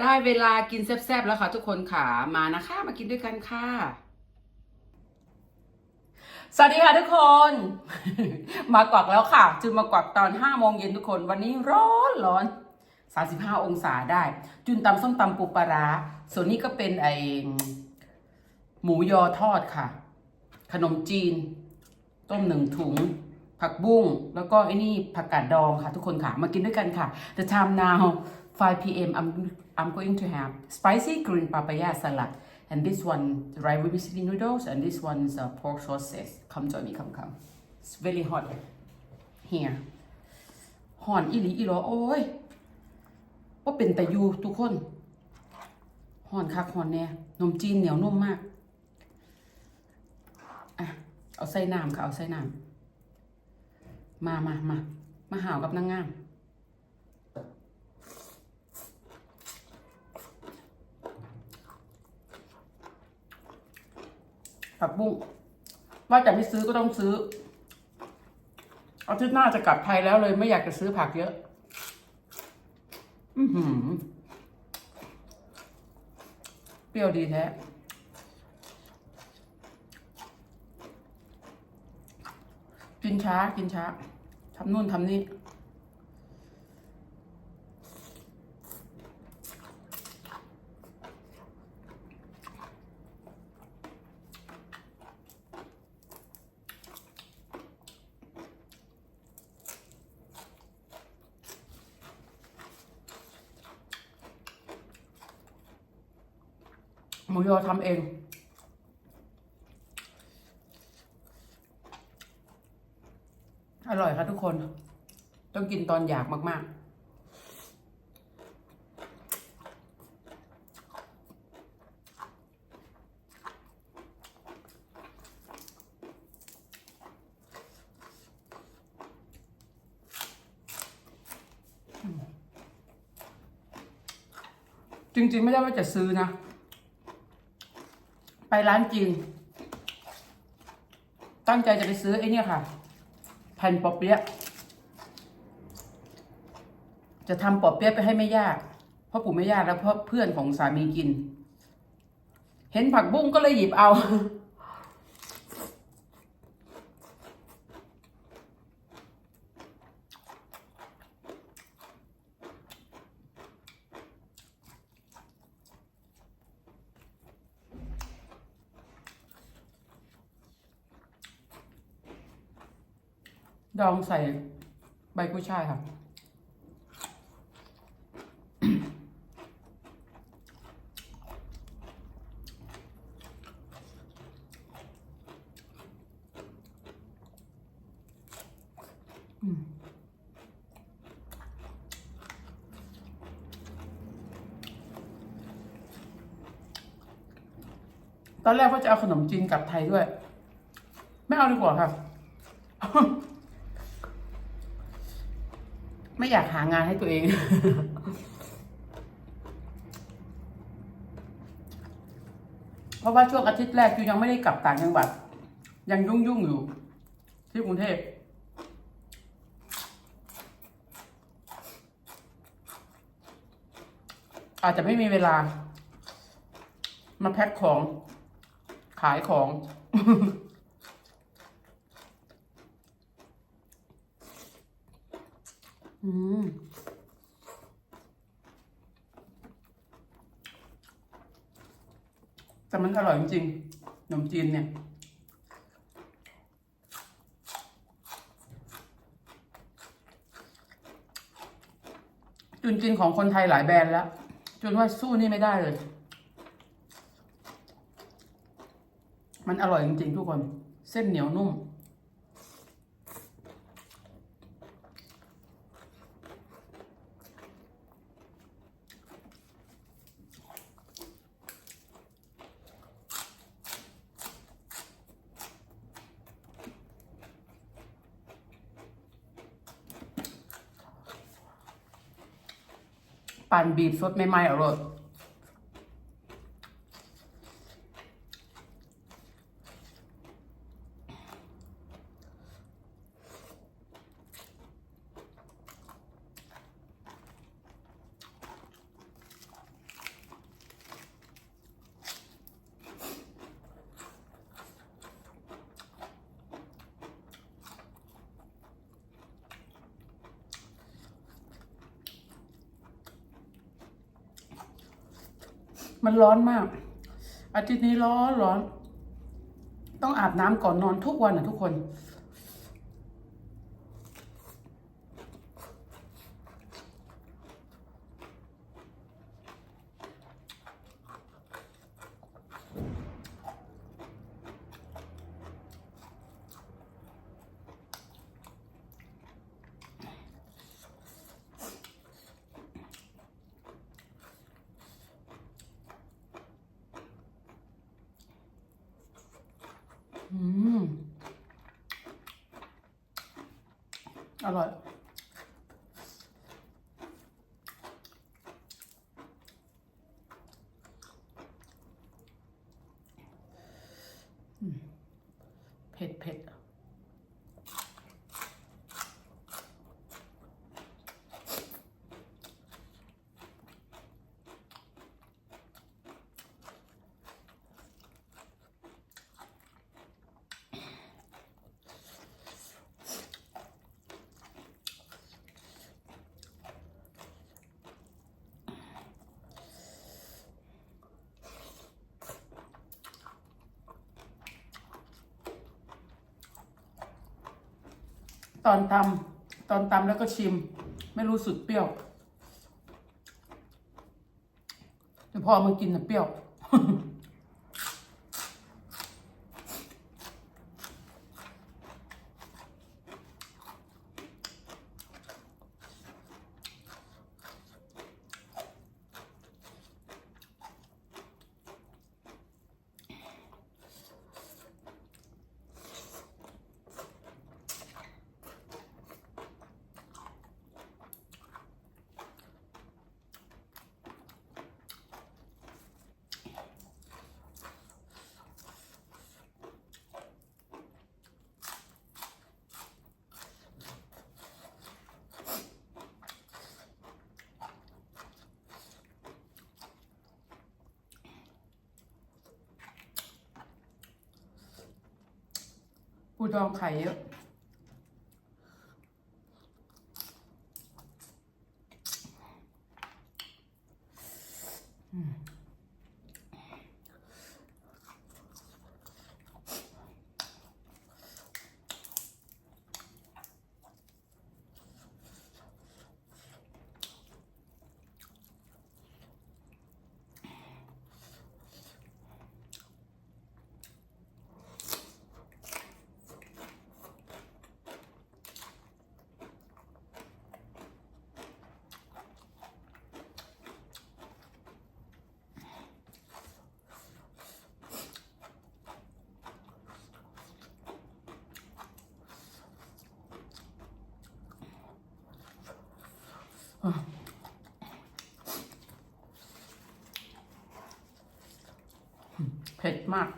ได้เวลากินแซ่บๆแล้วค่ะทุกคนค่ะมานะคะ มากินด้วยกันค่ะ สวัสดีค่ะทุกคน มากวักแล้วค่ะจุนมากวักตอน5โมงเย็นทุกคนวันนี้ร้อนร้อน35องศาได้ จุนตำส้มตำปูปลาร้าส่วนนี้ก็เป็นไอหมูยอทอดค่ะ ขนมจีน ต้มหนึ่งถุงผักบุ้งแล้วก็ไอ้นี่ผักกาดดองค่ะ ทุกคนค่ะ มากินด้วยกันค่ะ The time now 5 p.m. I'm I'm going to have spicy green papaya salad and this one rice with city noodles and this one is uh, pork sausage come join me come come it's very hot here หอนอีหลีอีหลอโอ้ยว่าเป็นแต่ยูทุกคนหอนคักหอนแน่นมจีนเหนียวนุ่มมาก อะ เอาใส่น้ำค่ะ เอาใส่น้ำ มามามามาหาวกับนางงาม ผักบุ้งว่าจะไม่ซื้อก็ต้องซื้ออาทิตย์หน้าจะกลับไทยแล้วเลยไม่อยากจะซื้อผักเยอะ อือหือ เปรี้ยวดีแท้กินช้ากินช้าทำนู่นทำนี่ หมูยอทำเอง อร่อยค่ะทุกคน ต้องกินตอนอยากมาก ๆจริงๆ ไม่ได้ว่าจะซื้อนะ ไปร้านจีนตั้งใจจะไปซื้อไอ้เนี่ยค่ะ แผ่นปอเปี๊ยะจะทำปอเปี๊ยะไปให้แม่ย่าเพราะปู่แม่ย่าแล้วเพราะเพื่อนของสามีกิน เห็นผักบุ้งก็เลยหยิบเอา ดองใส่ใบกุ้ยช่ายค่ะตอนแรกว่าจะเอาขนมจีนกลับไทยด้วย ไม่เอาดีกว่าค่ะ ไม่อยากหางานให้ตัวเอง เพราะว่าช่วงอาทิตย์แรกยูยังไม่ได้กลับต่างจังหวัด ยังยุ่งยุ่งอยู่ ที่กรุงเทพอาจจะไม่มีเวลา มาแพ็คของ ขายของ อืมแต่มันอร่อยจริงๆขนมจีนเนี่ย จุนกินของคนไทยหลายแบรนด์แล้ว จุนว่าสู้นี่ไม่ได้เลย มันอร่อยจริงๆทุกคน เส้นเหนียวนุ่ม ปั่นบีบสดใหม่ๆอร่อย มันร้อนมาก อาทิตย์นี้ร้อนร้อน ต้องอาบน้ำก่อนนอนทุกวันนะทุกคน อืม อ ตอนตำตอนตำแล้วก็ชิม ไม่รู้สุดเปรี้ยวแต่พอเอามากินน่ะเปรี้ยว ปูดองไข่เยอะ เผ็ดมาก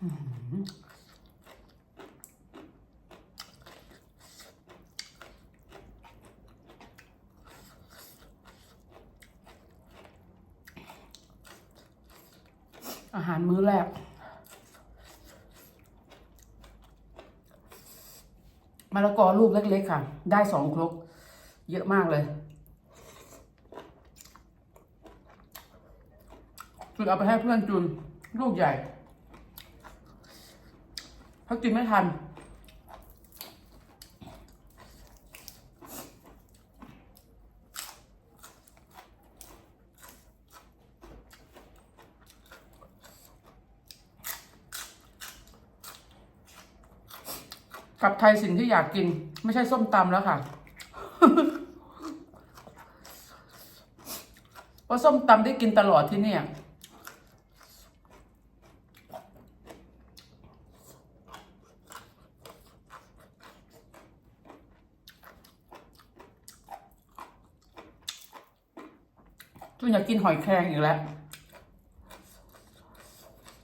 อาหารมื้อแรก มะละกอลูกเล็กๆค่ะ ได้สองครก เยอะมากเลยจุนเอาไปให้เพื่อนจุน ลูกใหญ่ เขากินไม่ทัน กลับไทยสิ่งที่อยากกิน ไม่ใช่ส้มตำแล้วค่ะเพราะส้มตำได้กินตลอดที่เนี่ย อยากกินหอยแครงอีกแล้ว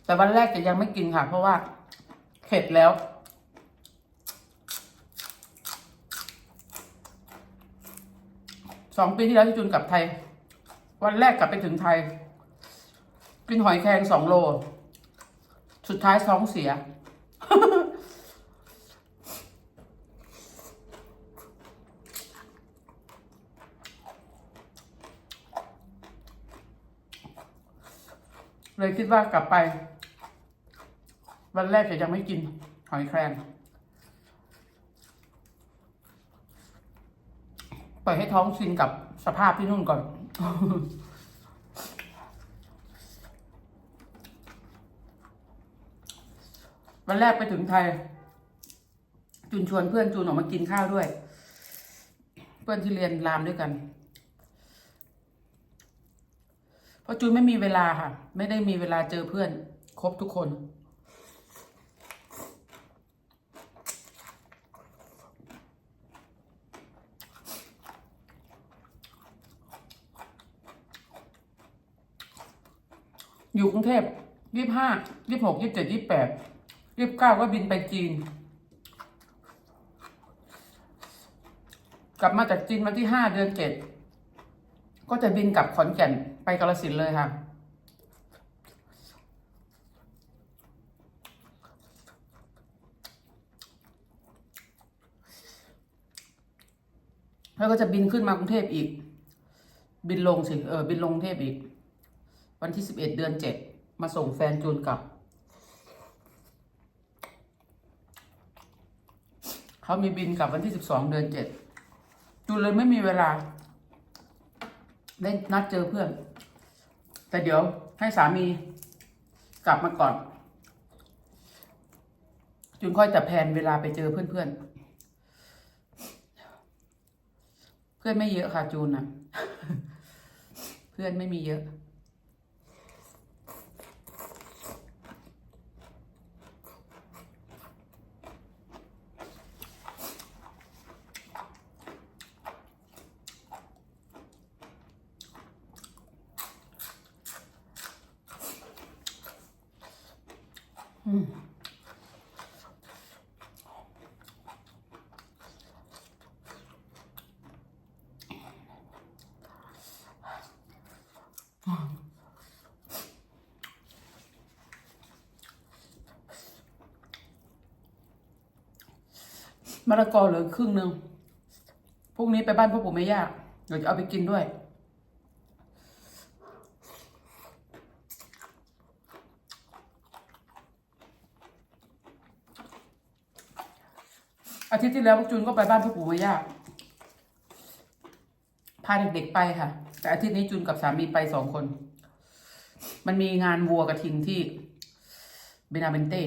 แต่วันแรกจะยังไม่กินค่ะ เพราะว่าเข็ดแล้ว สองปีที่แล้วที่จุนกลับไทย วันแรกกลับไปถึงไทย กินหอยแครงสองโล สุดท้ายท้องเสีย เลยคิดว่ากลับไป วันแรกจะยังไม่กินหอยแครงปล่อยให้ท้องชินกับสภาพที่นู่นก่อน วันแรกไปถึงไทย จุนชวนเพื่อนจูนออกมากินข้าวด้วย เพื่อนที่เรียนรามด้วยกัน เพราะจูนไม่มีเวลาค่ะ ไม่ได้มีเวลาเจอเพื่อน ครบทุกคน อยู่กรุงเทพยี่ห้ายี่หกยี่เจ็ดยี่แปดยี่เก้าก็บินไปจีน กลับมาจากจีนวันที่ห้าเดือนเจ็ดก็จะบินกลับขอนแก่น ไปกาลสินเลยค่ะ แล้วก็จะบินขึ้นมากรุงเทพอีก บินลงสิเออบินลงกรุงเทพอีก วันที่สิบเอ็ดเดือนเจ็ดมาส่งแฟนจูนกลับเขามีบินกลับวันที่สิบสองเดือนเจ็ดจูนเลยไม่มีเวลา ได้นัดเจอเพื่อน แต่เดี๋ยวให้สามีกลับมาก่อนจูนค่อยจะแพนเวลาไปเจอเพื่อนๆเพื่อนไม่เยอะค่ะจูนนะเพื่อนไม่มีเยอะ มะละกอเหลือครึ่งหนึ่งพรุ่งนี้ไปบ้านพ่อปู่แม่ย่าเดี๋ยวจะเอาไปกินด้วย อาทิตย์ที่แล้วพวกจูนก็ไปบ้านพ่อปู่แม่ย่าพาเด็กๆไปค่ะ แต่อาทิตย์นี้จูนกับสามีไปสองคน มันมีงานวัวกระทิงที่เบนาเบนเต้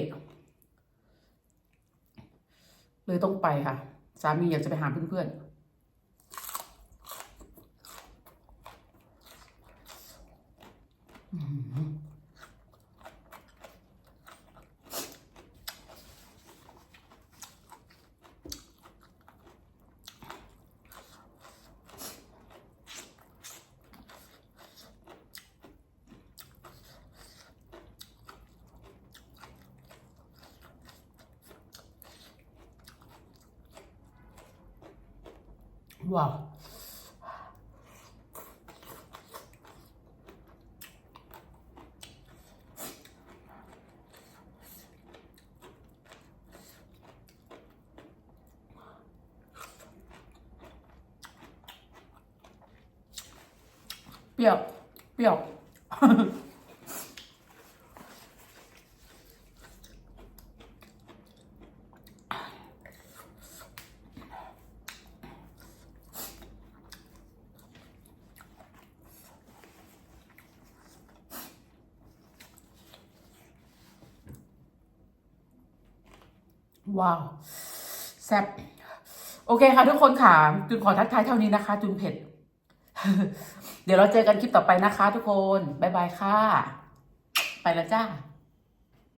เลยต้องไปค่ะ สามีอยากจะไปหาเพื่อนๆอื้อหื อว้าวเปรี้ยว เปรี้ยว ว้าวแซ่บโอเคค่ะทุกคนค่ะจุนขอทักทายเท่านี้นะคะ จุนเผ็ด เดี๋ยวเราเจอกันคลิปต่อไปนะคะ ทุกคน บ๊ายบายค่ะ ไปแล้วจ้า